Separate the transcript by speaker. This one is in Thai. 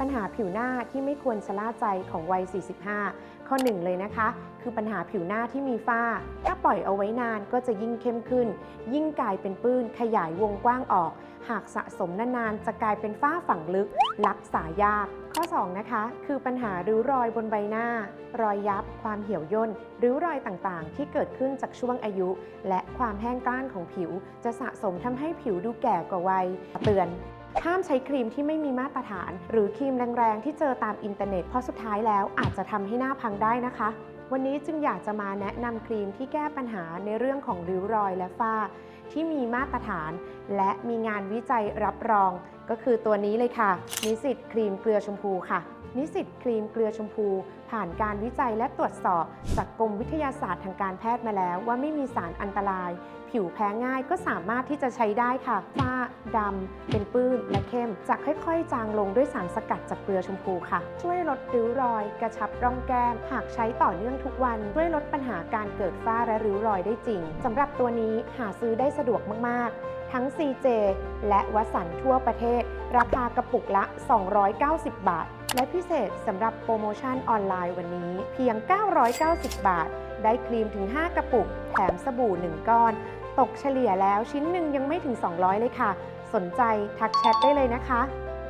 Speaker 1: ปัญหาผิวหน้าที่ไม่ควรชะล่าใจของวัย 45 ข้อ1เลยนะคะ คือปัญหาผิวหน้าที่มีฝ้า ถ้าปล่อยเอาไว้นานก็จะยิ่งเข้มขึ้น ยิ่งกลายเป็นปื้นขยายวงกว้างออก หากสะสมนานๆ จะกลายเป็นฝ้าฝังลึก รักษายาก ข้อ 2 นะคะ คือปัญหาริ้วรอยบนใบหน้า รอยยับ ความเหี่ยวย่น ริ้วรอยต่างๆ ที่เกิดขึ้นจากช่วงอายุ และความแห้งกร้านของผิว จะสะสมทำให้ผิวดูแก่กว่าวัยเตือน ห้ามใช้ครีมที่ไม่มีมาตรฐาน หรือครีมแรงๆ ที่เจอตามอินเทอร์เน็ต เพราะสุดท้ายแล้วอาจจะทำให้หน้าพังได้นะคะ วันนี้จึงอยากจะมาแนะนำครีมที่แก้ปัญหาในเรื่องของริ้วรอยและฝ้า ที่มีมาตรฐาน และมีงานวิจัยรับรอง ก็คือตัวนี้เลยค่ะ นิสิตครีมเกลือชมพูค่ะนิสิตครีมเกลือชมพู ผ่านการวิจัยและตรวจสอบจากกรมวิทยาศาสตร์ทางการแพทย์มาแล้วว่าไม่มีสารอันตราย ผิวแพ้ง่ายก็สามารถที่จะใช้ได้ค่ะฝ้าดำเป็นปื้นและเข้ม จะค่อยๆ จางลงด้วยสารสกัดจากเกลือชมพูค่ะ ช่วยลดริ้วรอย กระชับร่องแก้ม หากใช้ต่อเนื่องทุกวัน ช่วยลดปัญหาการเกิดฝ้าและริ้วรอยได้จริงสำหรับตัวนี้หาซื้อได้สะดวกมากๆ ทั้ง CJ และวัสันทั่วประเทศ ราคากระปุกละ 290 บาท และพิเศษสำหรับโปรโมชั่นออนไลน์วันนี้ เพียง 990 บาท ได้ครีมถึง 5 กระปุก แถมสบู่ 1 ก้อน ตกเฉลี่ยแล้วชิ้นหนึ่งยังไม่ถึง 200 เลยค่ะ สนใจทักแชทได้เลยนะคะ